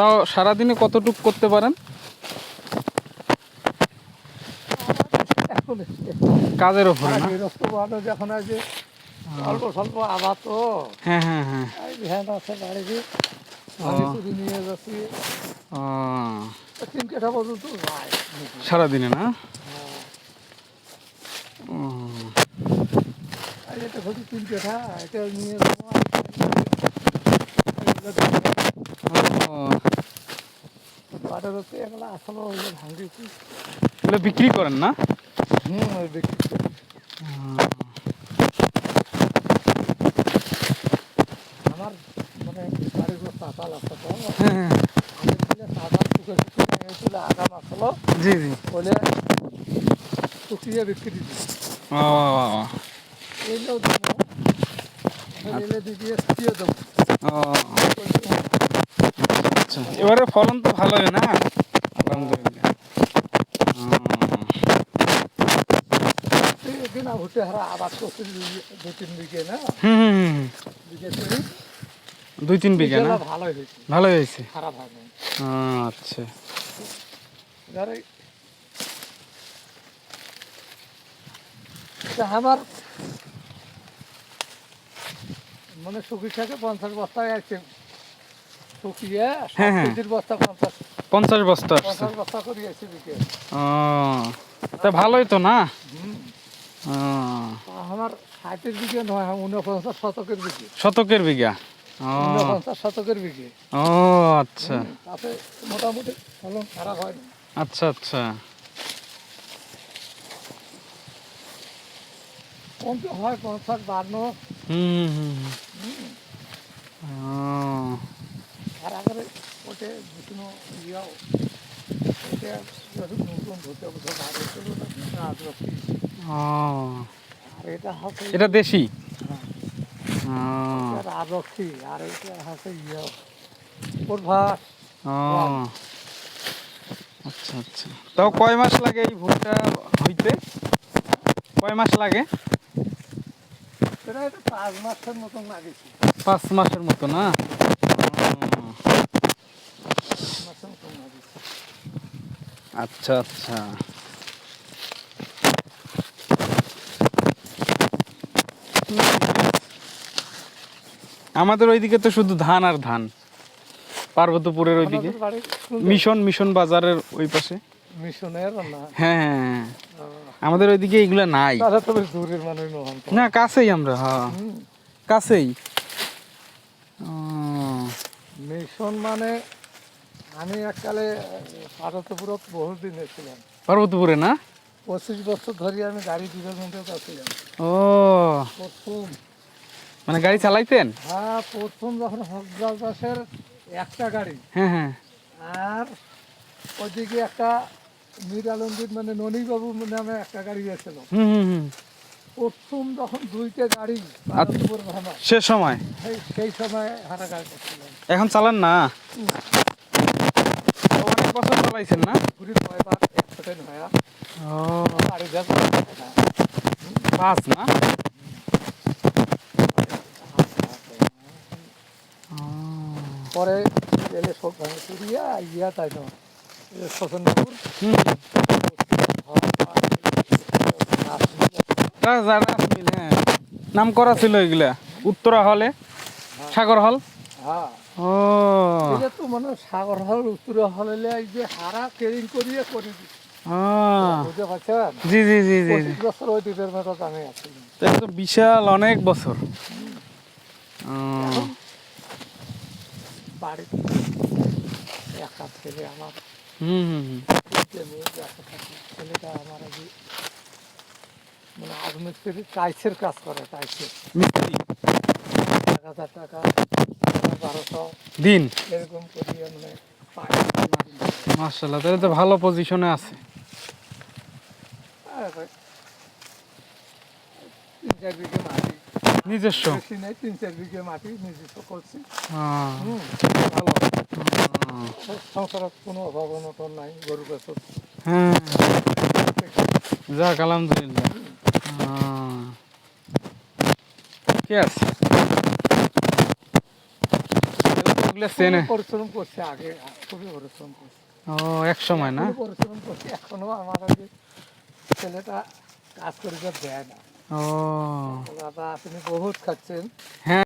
তাও সারাদিনে কতটুক করতে পারেন? কাজের ওপরে যখন আছে অল্প স্বল্প তো হ্যাঁ হ্যাঁ হ্যাঁ। ভ্যান আছে বাড়িতে। চুরি নিয়ে যাচ্ছি। তিন কাঠা পর্যন্ত সারাদিনে না? হ্যাঁ। এটা হচ্ছে তিন কাঠা এটা নিয়ে যাব। এগুলো আসলে এগুলো বিক্রি করেন না? হুম ওই বিক্রি করি। আমার মানে আছে তো। আগাম আসলো। জি জি। বলে বিক্রি দেবো। এলে দিয়ে দেবো। আচ্ছা। এবারে ফলন তো ভালোই না? আলহামদুলিল্লাহ। ও, একদিন হারা আবাদ দু তিন বিঘে না? হুম দুই তিন বিঘা না? ভালোই হয়েছে। ভালোই হয়েছে? খারাপ হয় আচ্ছা। আমার মানে সুখী থাকে পঞ্চাশ বস্তায় আছে। শুকিয়ে হ্যাঁ, হ্যাঁ। বস্তা পঞ্চাশ। পঞ্চাশ বস্তা। পঞ্চাশ বস্তা করে বিকে ও তা ভালোই তো না? আমার ষাটের বিঘে নয় উনপঞ্চাশ শতকের বিঘে। শতকের বিঘা? উনপঞ্চাশ শতকের বিঘে। ও আচ্ছা। তাতে মোটামুটি ফলন খারাপ হয় আচ্ছা আচ্ছা। কমতে হয় পঞ্চাশ বান্ন। হুম, হুম। ও আর আগরে কোনো ইয়েও এটা নতুন ধরতে আগে না এটা এটা দেশি? হ্যাঁ, আর এটা হচ্ছে ইয়ে পূর্বাস ও। আচ্ছা আচ্ছা। তাও কয় মাস লাগে এই ভুট্টা হইতে? কয় মাস লাগে? পাঁচ মাসের মতন লাগেছে পাঁচ মাসের মতো না ও, পাঁচ মাসের মতন লাগেছে আচ্ছা আচ্ছা। আমাদের ওইদিকে তো শুধু ধান আর ধান। পার্বতীপুরের ওইদিকে। মিশন মিশন বাজারের ওই পাশে। মিশনের হ্যাঁ হ্যাঁ, হ্যাঁ। আমাদের ওইদিকে এগুলো নাই। না কাছেই আমরা হ্যাঁ। কাছেই। মিশন মানে আমি এককালে পার্বতীপুরত বহুত দিন ছিলাম পার্বতীপুরে না? পঁচিশ বছর ধরে আমি গাড়ি ডিপার্টমেন্টে ছিলাম ও। প্রথম। মানে গাড়ি চালাইতেন? হ্যাঁ প্রথম যখন হকজাল দাসের একটা গাড়ি হ্যাঁ হ্যাঁ। আর ওইদিকে একটা মীর আলমগীর মানে ননীবাবু নামে একটা গাড়ি গেছিল প্রথম যখন দুইটা গাড়ি পার্বতীপুর ভাঙা সে সময়? সেই সময় হারা গাড়ি এখন চালান না। অনেক বছর চালাইছেন না ঘুরি কয়বার অ্যাক্সিডেন্ট হয়ে ও গাড়ি যাব পাঁচ না? ও, পরে এলে চুরিয়া ইয়া তাই তো হ্যাঁ নাম করা ছিল এগুলা। উত্তরা হলে? সাগর হল? হ্যাঁ। ও। এটা তো মানে সাগর হল উত্তর হলে এই যে হারা কেরিং করিয়ে করে দিচ্ছে ও, বুঝতে পারছেন জি জি জি জি জি। বছর ওই দিনের মতো আমি আছি তো বিশাল অনেক বছর ও, বাড়িতে একা ছেলে আমার হুম হুম হুম। তিনটে মেয়ে একা থাকে ছেলেটা আমার আগে মানে টাইসের কাজ করে টাইসের এক হাজার টাকা। দিন? এরকম করিয়ে মানে পায়। মার্শাল্লাহ তাহলে তো ভালো পজিশনে আছে। নিজস্ব? তিন চার বিঘে মাটি নিজস্ব করছি। ভালো। কোনো অভাব অনটন নাই গরু বেসর হ্যাঁ। যাক আলহামদুলিল্লাহ। ঠিক আছে? এগুলো চেনে। পরিশ্রম করছে আগে খুবই পরিশ্রম করছে। ও এক সময় না পরিশ্রম করছে এখনও আমার যে ছেলেটা কাজ করে দেয় না। ও। দাদা আপনি বহুত খাচ্ছেন। হ্যাঁ।